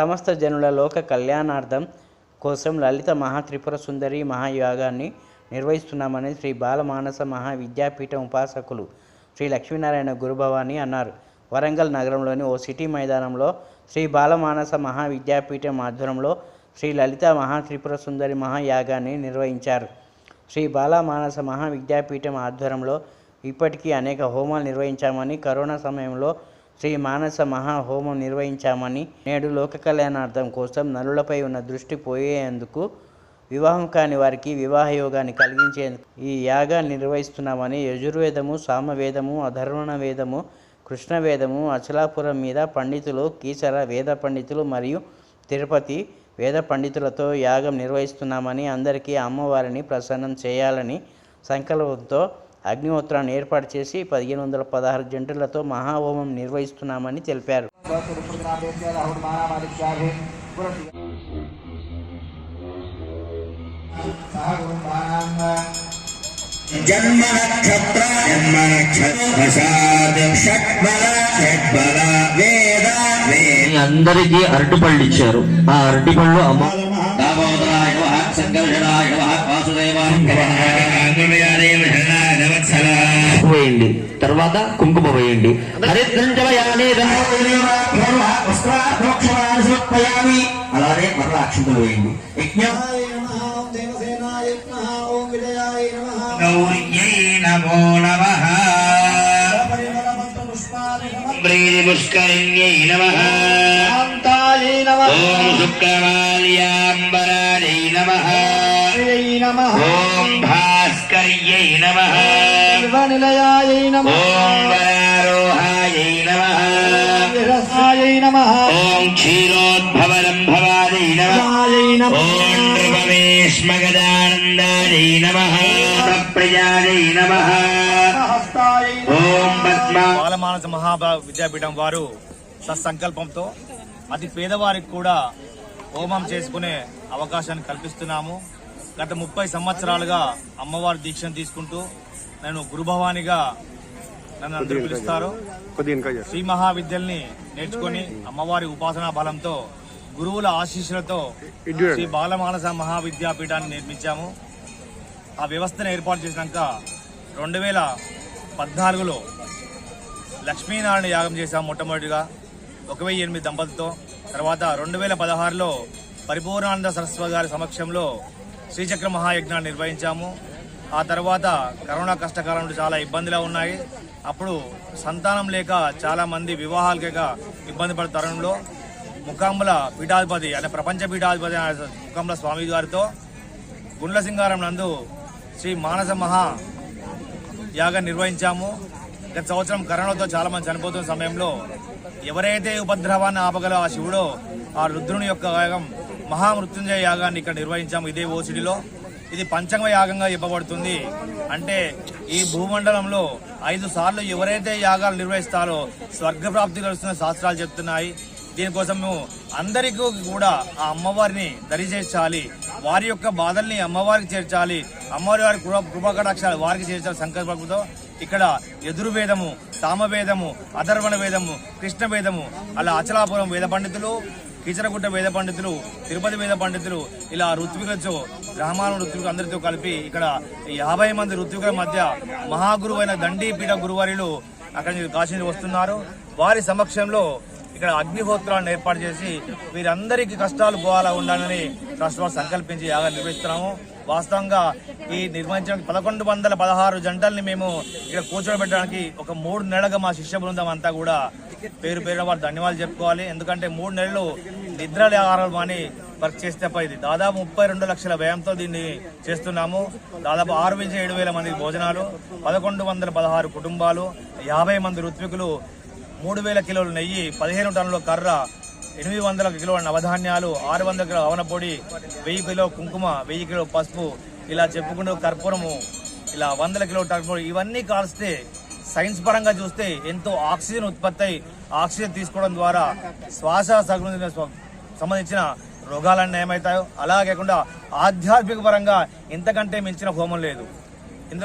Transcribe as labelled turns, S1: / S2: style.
S1: సమస్త జనుల లోక కళ్యాణార్థం కోసం లలిత మహాత్రిపుర సుందరి మహాయాగాన్ని నిర్వహిస్తున్నామని శ్రీ బాలమానస మహా విద్యాపీఠం ఉపాసకులు శ్రీ లక్ష్మీనారాయణ గురుభవాని అన్నారు. వరంగల్ నగరంలోని ఓ సిటీ మైదానంలో శ్రీ బాలమానస మహా విద్యాపీఠం ఆధ్వర్యంలో శ్రీ లలిత మహాత్రిపుర సుందరి మహాయాగాన్ని నిర్వహించారు. శ్రీ బాలమానస మహా విద్యాపీఠం ఆధ్వర్యంలో ఇప్పటికీ అనేక హోమాలు నిర్వహించామని కరోనా సమయంలో శ్రీ మానస మహాహోమం నిర్వహించామని నేడు లోక కళ్యాణార్థం కోసం నలులపై ఉన్న దృష్టి పోయేందుకు వివాహం కాని వారికి వివాహ యోగాన్ని కలిగించేందుకు ఈ యాగాన్ని నిర్వహిస్తున్నామని యజుర్వేదము సామవేదము అధర్వణ వేదము కృష్ణవేదము అచలాపురం మీద పండితులు కీసర వేద పండితులు మరియు తిరుపతి వేద పండితులతో యాగం నిర్వహిస్తున్నామని అందరికీ అమ్మవారిని ప్రసన్నం చేయాలని సంకల్పంతో అగ్నిహోత్రాన్ని ఏర్పాటు చేసి పదిహేను వందల పదహారు జంటలతో మహాహోమం నిర్వహిస్తున్నామని తెలిపారు.
S2: జన్మ నక్షత్ర జన్మ
S3: అందరికీ అరటిపళ్ళు ఇచ్చారు. ఆ అరటిపళ్ళు అమ్మ వేయండి తర్వాత కుంకుమ వేయండి
S2: అలానే మరల అక్షంతలు వేయండి నమో నమః. పుష్కరిణ్యై నమః ఓం ఓం భాస్కర్యై నమః ఓం వరారోహాయై నమః ఓం క్షీరోద్భవరంభవాదై నమః ఓం నృపమేష్మగదానందాయై నమః ప్రియాయై నమః ఓం పద్మా
S4: బాలమానస మహాభా విద్యాపీఠం వారు సత్సంకల్పంతో అతి పేదవారికి కూడా హోమం చేసుకునే అవకాశాన్ని కల్పిస్తున్నాము. గత ముప్పై సంవత్సరాలుగా అమ్మవారి దీక్షను తీసుకుంటూ నేను గురుభవానిగా నన్ను అందరూ పిలుస్తారు. శ్రీ మహావిద్యల్ని నేర్చుకొని అమ్మవారి ఉపాసనా బలంతో గురువుల ఆశీస్సులతో శ్రీ బాలమానస మహావిద్యాపీఠాన్ని నిర్మించాము. ఆ వ్యవస్థను ఏర్పాటు చేసినాక రెండు వేల పద్నాలుగులో లక్ష్మీనారాయణ యాగం చేశాం మొట్టమొదటిగా ఒక వెయ్యి ఎనిమిది దంపతులతో. తర్వాత రెండు వేల పదహారులో పరిపూర్ణానంద సరస్వతి గారి సమక్షంలో శ్రీచక్ర మహాయజ్ఞాన్ని నిర్వహించాము. ఆ తర్వాత కరోనా కష్టకాలంలో చాలా ఇబ్బందిలో ఉన్నాయి. అప్పుడు సంతానం లేక చాలా మంది వివాహాలు లేక ఇబ్బంది పడే తరుణంలో ముఖాంబుల పీఠాధిపతి అనే ప్రపంచ పీఠాధిపతి అనే ముకాంబుల స్వామి గారితో గుండ్ల సింగారం నందు శ్రీ మానస మహా యాగం నిర్వహించాము. గత సంవత్సరం కరోనాతో చాలా మంది చనిపోతున్న సమయంలో ఎవరైతే ఉపద్రవాన్ని ఆపగల ఆ శివుడో ఆ రుద్రుని యొక్క యాగం మహామృత్యుంజయ యాగాన్ని ఇక్కడ నిర్వహించాము ఇదే ఓసిడిలో. ఇది పంచమ యాగంగా ఇవ్వబడుతుంది. అంటే ఈ భూమండలంలో ఐదు సార్లు ఎవరైతే యాగాలు నిర్వహిస్తారో స్వర్గప్రాప్తి కలుస్తున్న శాస్త్రాలు చెప్తున్నాయి. దీనికోసం మేము అందరికీ కూడా ఆ అమ్మవారిని దరిచేర్చాలి. వారి యొక్క బాధల్ని అమ్మవారికి చేర్చాలి. అమ్మవారి వారి కృప కృపకటాక్షాలు వారికి చేర్చాలి సంకల్పంతో ఇక్కడ ఎదురువేదము తామవేదము అధర్వణ వేదము కృష్ణ వేదము అలా అచలాపురం వేద పండితులు కీచరగుట్ట వేద పండితులు తిరుపతి వేద పండితులు ఇలా ఋత్వికులతో గ్రామాల ఋత్వికులు అందరితో కలిపి ఇక్కడ యాభై మంది ఋత్వికుల మధ్య మహాగురువైన అయిన దండీపీఠ గురువారిలు అక్కడి నుంచి కాశీ వస్తున్నారు. వారి సమక్షంలో ఇక్కడ అగ్నిహోత్రాలను ఏర్పాటు చేసి వీరందరికీ కష్టాలు పోవాలా ఉండాలని ట్రస్ట్ వారు సంకల్పించి యాగాలు నిర్వహిస్తున్నాము. వాస్తవంగా ఈ నిర్వహించడానికి పదకొండు వందల పదహారు జంటల్ని మేము ఇక్కడ కూర్చోబెట్టడానికి ఒక మూడు నెలలుగా మా శిష్య బృందం అంతా కూడా పేరు పేరు వారు ధన్యవాదాలు చెప్పుకోవాలి. ఎందుకంటే మూడు నెలలు నిద్ర ఆహారం అని వర్క్ చేస్తే ఇది దాదాపు ముప్పై రెండు లక్షల వ్యయంతో దీన్ని చేస్తున్నాము. దాదాపు ఆరు నుంచి ఏడు వేల మంది భోజనాలు పదకొండు వందల పదహారు కుటుంబాలు యాభై మంది రుత్వికులు మూడు వేల కిలోల నెయ్యి పదిహేను టన్నుల కర్ర ఎనిమిది వందల కిలోల నవధాన్యాలు ఆరు వందల కిలో అవనపొడి వెయ్యి కిలో కుంకుమ వెయ్యి కిలో పసుపు ఇలా చెప్పుకుంటూ కర్పూరము ఇలా వందల కిలో టర్పూరం ఇవన్నీ కాల్స్తే సైన్స్ పరంగా చూస్తే ఎంతో ఆక్సిజన్ ఉత్పత్తి అయి ఆక్సిజన్ తీసుకోవడం ద్వారా శ్వాస సగుణ సంబంధించిన రోగాలన్నీ ఏమవుతాయో అలా కాకుండా ఆధ్యాత్మిక పరంగా ఇంతకంటే మించిన హోమం లేదు.